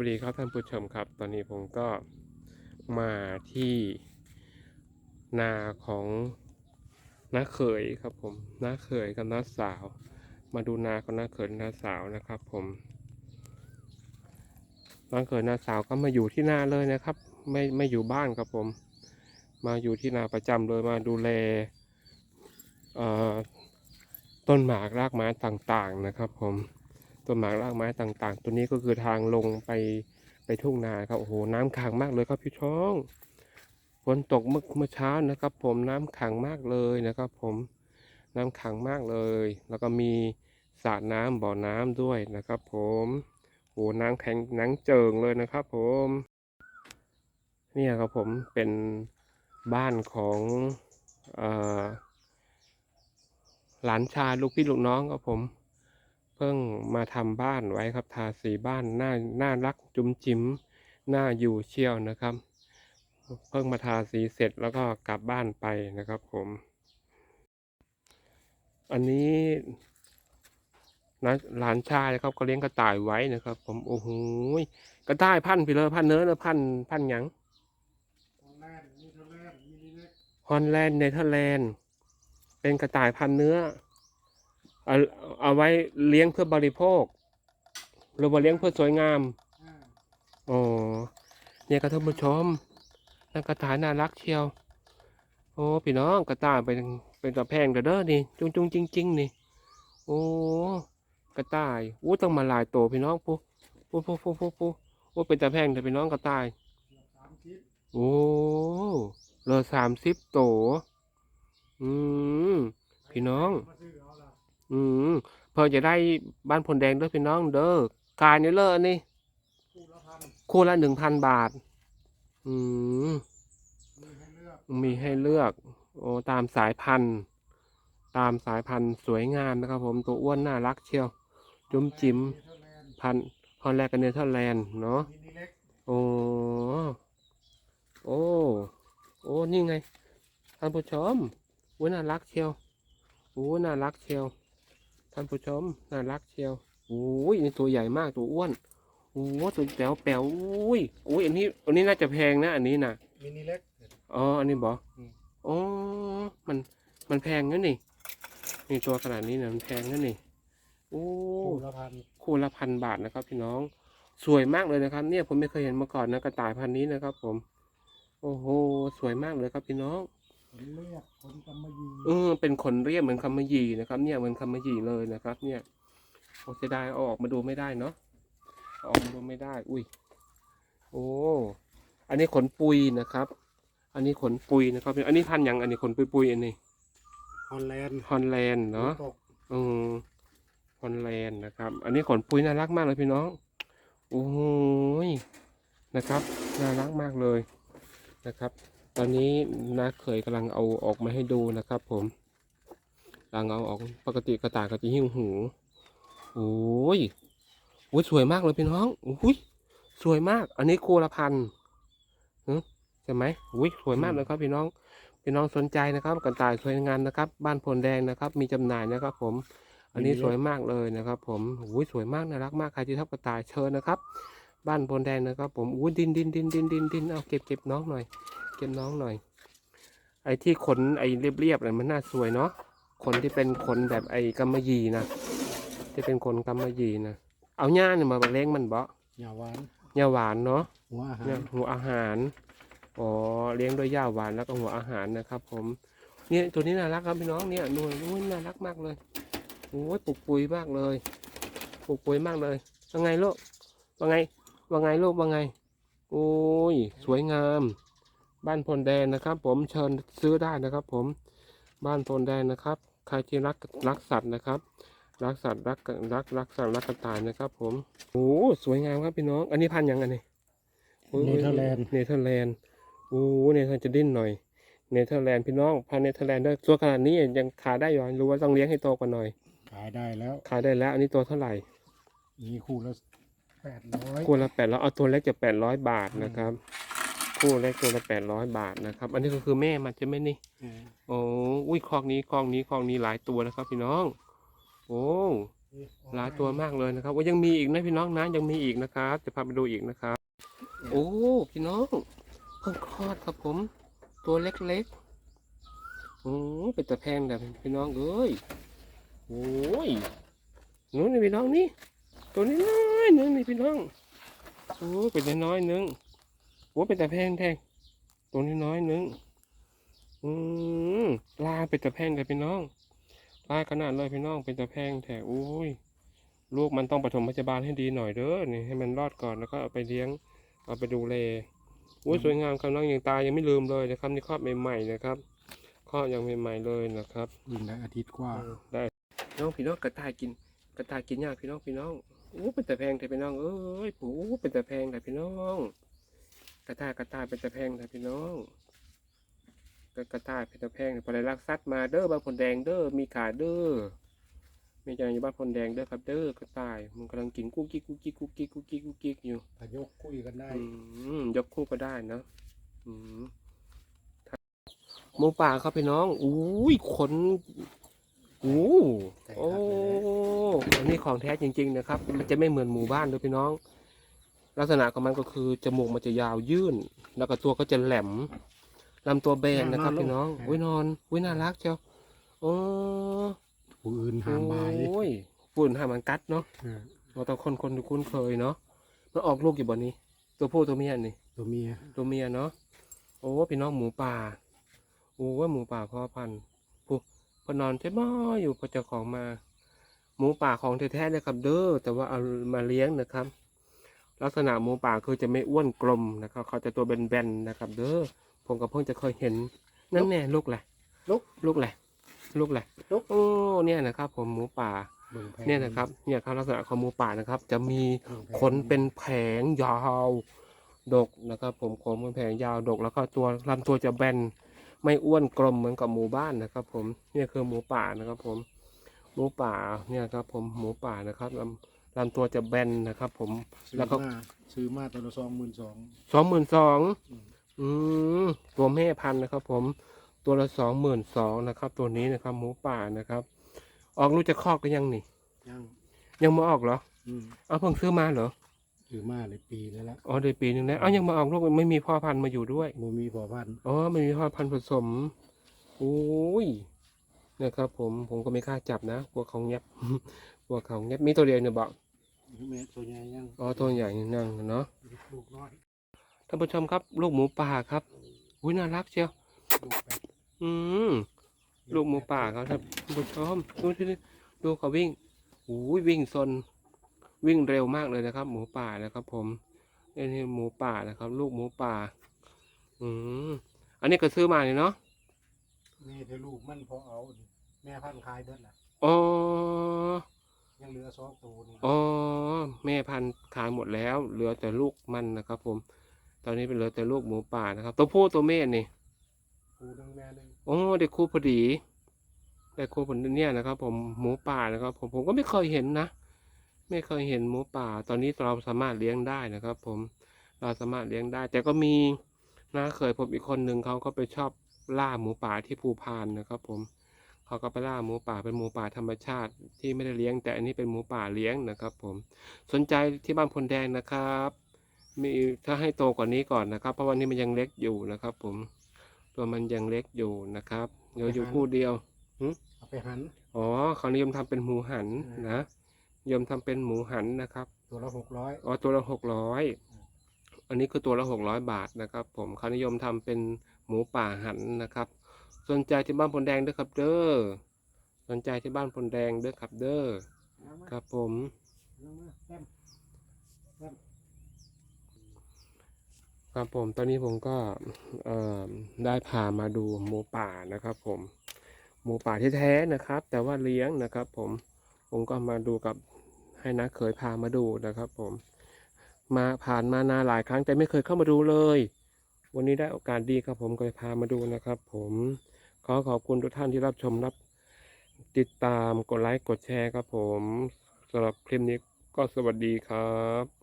วัสดีครับท่านผู้ชมครับ ตอนนี้ผมก็มาที่นาของน้าเขยครับผมน้าเขยกับน้าสาว มาดูนาของน้าเขยน้าสาวนะครับผมน้าเขยน้าสาวก็มาอยู่ที่นาเลยนะครับ ไม่ไม่อยู่บ้านครับผม มาอยู่ที่นาประจำเลยมาดูแลต้นหมากรากไม้ต่างๆนะครับผม ต้นหมากรากไม้ต่างๆ ตัวนี้ก็คือทางลงไปไปทุ่งนาครับโอ้โหน้ำขังมากเลยครับพี่ช้องฝนตกเมื่อเมื่อเช้านะครับ ผมน้ำขังมากเลยนะครับ ผมน้ำขังมากเลย แล้วก็มีสระน้ำบ่อน้ำด้วยนะครับ ผมโอ้โหน้ำแข็งน้ำเจิงเลยนะครับ ผมเนี่ยครับผมเป็นบ้านของหลานชายลูกพี่ลูกน้องครับผม เพิ่งมาทำบ้านไว้ครับ ทาสีบ้านน่าน่ารักจุ๋มจิ๋มน่าอยู่เชี่ยวนะครับ เพิ่งมาทาสีเสร็จแล้วก็กลับบ้านไปนะครับผม อันนี้นะหลานชายนะครับก็เลี้ยงกระต่ายไว้นะครับ ผมโอ้โหยกระต่ายพันธุ์พี่เลยพันธุ์เนื้อเนอะพันธุ์พันธุ์หยังฮอลแลนด์นิเธอร์แลนด์มินิเล็กฮอลแลนด์เนเธอร์แลนด์เป็นกระต่ายพันธุ์เนื้อ เอาเอาไว้เลี้ยงเพื่อบริโภค หรือว่าเลี้ยงเพื่อสวยงามอ่าอ๋อเนี่ยครับท่านผู้ชมนั่นกระต่ายน่ารักเชียว โอ้พี่น้องกระต่ายเป็นเป็นตะแพงเด้อเด้อนี่จุงจุงจริงจริงๆนี่โอ้กระต่ายอู้ต้องมาหลายโตวพี่น้องปุ๊ปุ๊ปุ๊ปุ๊ปุ๊ปุ๊โอ้เป็นตะแพงแต่พี่น้องกระต่ายเกือบสามชิปโอ้เหลือสามสิบโตวอืมพี่น้องมาซื้ อืมเพื่อจะได้บ้านผลแดงด้อพี่น้องเด้อกายนี่เลอะนี่คู่ละพันคู่ละหนึ่งพันบาท อืมมีให้เลือกมีให้เลือก โอ้ตามสายพันธุ์ ตามสายพันธุ์สวยงามนะครับ ผมตัวอ้วนน่ารักเชียว จุ๋มจิ๋มพันธุ์ฮอลแลนด์กับเนเธอร์แลนด์เนาะมินิเล็กโอ้โอ้โอ้นี่ไงท่านผู้ชมโอ้น่ารักเชียวโอ้น่ารักเชียว ท่านผู้ชมน่ารักเชียวโอ้ยนี่ตัวใหญ่มากตัวอ้วนโอ้ตัวแป๋วแป๋วอุ้ยโอ้ยอันนี้อันนี้น่าจะแพงนะ อันนี้นะมินิเล็ก อ๋ออันนี้บออืมอ๋อมันมันแพงนะนี่นี่ตัวขนาดนี้นะมันแพงนะนี่โอ้คู่ละพันคู่ละพันบาทนะครับ พี่น้องสวยมากเลยนะครับ เนี่ยผมไม่เคยเห็นมาก่อนนะกระต่ายพันธุ์นี้นะครับ ผม โอ้โห สวยมากเลยครับพี่น้องข นเลือกขนกำมะหยี่เออเป็นขนเรียบเหมือนคำมะหยี่นะครับ เนี่ยเหมือนคำมะหยี่เลยนะครับ เนี่ยโอ้เสียดายเอาออกมาดูไม่ได้เนาะเอาออกมาดูไม่ได้ อุ้ยโอ้อันนี้ขนปุยนะครับ อันนี้ขนปุยนะครับ อันนี้พันธุ์หยังอันนี้ขนปุยปุยๆอันนี้ฮอลแลนด์ฮอลแลนด์เนาะ ตกอืมฮอลแลนด์นะครับ อันนี้ขนปุยน่ารักมากเลยพี่น้อง โอ้ยนะครับ น่ารักมากเลยนะครับ ตอนนี้น้าเขยกำลังเอาออกมาให้ดูนะครับ ผมกำลังเอาออกปกติกระต่ายก็จะหิ้วหูโอ้ยโอ้ยสวยมากเลยพี่น้องโอ้ยสวยมาก อันนี้คู่ละพันใช่ไหมโอ้ยสวยมากเลยครับพี่น้องพี่น้องสนใจนะครับกระต่ายสวยงามนะครับ บ้านพลแดงนะครับ มีจำหน่ายนะครับ ผม อันนี้สวยมากเลยนะครับ ผมอุ้ยสวยมากน่ารักมากใครที่ชอบกระต่ายเชิญนะครับ บ้านพลแดงนะครับ ผมอุ้ยดินดินดินดินดินดินเอาเก็บเก็บน้องหน่อย เก็บน้องหน่อย ไอ้ที่ขนไอ้เรียบเรียบๆเนี่ยมันน่าสวยเนาะขนที่เป็นขนแบบไอ้กำมะหยี่นะที่เป็นขนกำมะหยี่นะเอาหญ้าเนี่ยมาเลี้ยงมันเบาะหยาหวานหญ้าหวานเนาะหัวอาหาเนี่ยรหัวอาหารอ๋อเลี้ยงด้วยหญ้าหวานแล้วก็หัวอาหารนะครับ ผมเนี่ยตัวนี้น่ารักครับพี่น้องเนี่ยหน่วยนู้นน่ารักมากเลยโอ้ยปลูกปุ๋ยมากเลยปลูกปุ๋ยมากเลยว่าไงลูกว่าไงว่าไงลูกว่าไง โอ้ย สวยงาม บ้านพลแดนนะครับ ผมเชิญซื้อได้นะครับ ผมบ้านพลแดนนะครับ ใครที่รักรักสัตว์นะครับ รักสัตว์รักรักรักสัตว์รักกระต่ายนะครับ ผมโอ้สวยงามครับพี่น้อง อันนี้พันธุ์หยังอันนี้โอ้ยเนเธอร์แลนด์เนเธอร์แลนด์โอ้เนเธอร์จะดิ้นหน่อยเนเธอร์แลนด์พี่น้องพันธุ์เนเธอร์แลนด์ด้วยตัวขนาดนี้ยังขายได้อยู่หรือว่าต้องเลี้ยงให้โตกว่าหน่อย ขายได้แล้ว ขายได้แล้ว อันนี้ตัวเท่าไหร่มีคู่ละแปดร้อยคู่ละแปดร้อยเอาตัวเล็กจะแปดร้อยบาทนะครับ คู่เล็กตัวละแปดร้อยบาทนะครับ อันนี้ก็คือแม่มันใช่ไหมนี่โอ้อุ้ยคอกนี้คอกนี้คอกนี้หลายตัวนะครับ พี่น้อง โอ้นี่หลายตัวมากเลยนะครับว่ายังมีอีกนะพี่น้องนะยังมีอีกนะครับ จะพาไปดูอีกนะครับ โอ้พี่น้องเพิ่งคลอดครับผม ตัวเล็กๆโอ้เป็นตะแพงแบบพี่น้องเอ้ยโอ้ยนู้นนี่พี่น้องนี่ตัวนี้น้อยๆนึงนี่พี่น้องโอ้เป็นน้อยๆนึง โอ้เป็นตะแพงแทงตัวนี้น้อยๆนึงอืมลาเป็นตะแพงแต่พี่น้องลาขนาดเลยพี่น้องเป็นตะแพงแถโอ้ยลูกมันต้องปฐมพยาบาลให้ดีหน่อยเด้อนี่ให้มันรอดก่อนแล้วก็เอาไปเลี้ยงเอาไปดูแลโอ้ยสวยงามครับน้องยังตายังไม่ลืมเลยนะครับนี่คลอดใหม่ๆนะครับคลอดยังใหม่ๆเลยนะครับยิงได้อาทิตย์กว่าได้น้องพี่น้องกระต่ายกินกระต่ายกินยากพี่น้องพี่น้องโอ้เป็นแต่แพงแต่พี่น้องเอ้ยผูเป็นแต่แพงแต่พี่น้อง กระต่ายกระต่ายเป็นแต่แพงแต่พี่น้องกระกระต่ายเป็นแต่แพงพอได้รักสัตว์มาเด้อบางผลแดงเด้อมีขาเด้อมีจางอยู่บ้านพลแดงเด้อครับเด้อกระต่ายมันกำลังกินกุ๊กกิ๊กกุ๊กกิ๊กกุ๊กกิ๊กกุ๊กกิ๊กกุ๊กกิ๊กอยู่พยกคุยกันได้อืมยกคู่ก็ได้นะอืมหมูป่าครับพี่น้องอุ้ยขนอู้โอ้อันนี้ของแท้จริง ๆ นะครับ มันจะไม่เหมือนหมู่บ้านเลยพี่น้อง ลักษณะของมันก็คือจมูกมันจะยาวยื่น แล้วก็ตัวก็จะแหลมลำตัวแบนนะครับพี่น้องอุ้ยนอนอุ้ยน่ารักเชียวโอ้ผู้อื่นห้ามบายโอ้ยฝุ่นห้ามมันกัดเนาะอ่าเราต้องคนคนคุ้นเคยเนาะมันออกลูกอยู่บนนี้ ตัวผู้ตัวเมียนี่ ตัวเมียตัวเมียเนาะโอ้พี่น้องหมูป่าโอ้ว่าหมูป่าพ่อพันธุ์ผู้พอนอนใช่บ่อยู่พอเจ้าของมา หมูป่าของแท้ๆนะครับเด้อแต่ว่าเอามาเลี้ยงนะครับ ลักษณะหมูป่าคือจะไม่อ้วนกลมนะครับ เขาจะตัวแบนๆนะครับ เด้อผมก็เพิ่งจะเคยเห็นนั่นแน่ลูกแหละลุกลูกแหละลูกแหละลูกโอ้เนี่ยนะครับ ผมหมูป่าเบิ่งแผเนี่ยนะครับ เนี่ยครับลักษณะของหมูป่านะครับ จะมีเบิ่งแผขนเป็นแผงยาวดกนะครับ ผมขนเป็นแผงยาวดก แล้วก็ตัวลำตัวจะแบนไม่อ้วนกลมเหมือนกับหมูบ้านนะครับ ผมเนี่ยคือหมูป่านะครับ ผมหมูป่าเนี่ยครับ ผมหมูป่านะครับ ลำลำตัวจะแบนนะครับ ผม ซื้อแล้วก็ มาซื้อมาตัวละสองหมื่นสอง สองหมื่นสองอืมอืมตัวแม่พันธุ์นะครับ ผม ตัวละสองหมื่นสองนะครับ ตัวนี้นะครับ หมูป่านะครับ ออกลูกจะคลอกกันยังนี่ ยังยังไม่ออกเหรอ อืมเอาเพิ่งซื้อมาเหรอ ซื้อมาเลยปีแล้วละอ๋อเดือนปีหนึ่งแล้วอ้าวยังมาออกลูกไม่มีพ่อพันธุ์มาอยู่ด้วย โมมีพอพันธุ์อ๋อไม่มีพ่อพันธุ์ผสมโอ้ย นะครับ ผม ผมก็ไม่กล้าจับนะ กลัวเขาเงียบกลัวเขาเงียบมีตัวเดียวเนี่ยบอก แม่ตัวใหญ่ยังอ๋อตัวใหญ่นั่งเนาะลูกน้อยท่านผู้ชมครับ ลูกหมูป่าครับอุ้ยน่ารักเชียวลูกแปดอืมลูกหมูป่าครับท่านผู้ชมดูที่ดูเขาวิ่งอุ้ยวิ่งซนวิ่งเร็วมากเลยนะครับ หมูป่านะครับ ผมนี่นี่หมูป่านะครับ ลูกหมูป่า อืมอันนี้ก็ซื้อมาเนี่ยเนาะแม่เธอลูกมันพอเอาดิแม่พันธุ์ขายเบิดละอ๋อ ยังเหลือสองตัวนี่อ๋อแม่พันธุ์ขายหมดแล้ว เหลือแต่ลูกมันนะครับผม ตอนนี้เป็นเหลือแต่ลูกหมูป่านะครับ ตัวผู้ตัวแม่นี่คู่หนึงแม่หนึงโอ้ได้คู่พอดีได้คู่ผลเนี่ยนะครับ ผมหมูป่านะครับ ผมผมก็ไม่เคยเห็นนะไม่เคยเห็นหมูป่า ตอนนี้เราสามารถเลี้ยงได้นะครับ ผมเราสามารถเลี้ยงได้ แต่ก็มีนะเคยผมอีกคนหนึ่งเขาก็ไปชอบล่าหมูป่าที่ภูพานนะครับ ผม เขาก็ไปล่าหมูป่าเป็นหมูป่าธรรมชาติที่ไม่ได้เลี้ยง แต่อันนี้เป็นหมูป่าเลี้ยงนะครับ ผมสนใจที่บ้านพลแดงนะครับ มีถ้าให้โตกว่านี้ก่อนนะครับ เพราะวันนี้มันยังเล็กอยู่นะครับ ผมตัวมันยังเล็กอยู่นะครับเดี๋ยวอยู่คู่เดียวเอาไปหันอ๋อเขานิยมทำเป็นหมูหันอืมนะนิยมทำเป็นหมูหันนะครับ ตัวละหกร้อยอ๋อตัวละหกร้อยอันนี้คือตัวละหกร้อยบาทนะครับ ผมเขานิยมทำเป็นหมูป่าหันนะครับ สนใจที่บ้านพลแดงเด้อครับ เด้อสนใจที่บ้านพลแดงเด้อครับเด้อครับผมครับผมตอนนี้ผมก็เอ่อได้พามาดูหมูป่านะครับ ผมหมูป่าที่แท้ๆนะครับ แต่ว่าเลี้ยงนะครับ ผมผมก็มาดูกับให้นักเคยพามาดูนะครับ ผม มาผ่านมานานหลายครั้งแต่ไม่เคยเข้ามาดูเลย วันนี้ได้โอกาสดีครับผมก็เลยพามาดูนะครับ ผม ขอขอบคุณทุกท่านที่รับชมรับ ติดตามกดไลค์กดแชร์ครับผมสำหรับคลิปนี้ก็สวัสดีครับ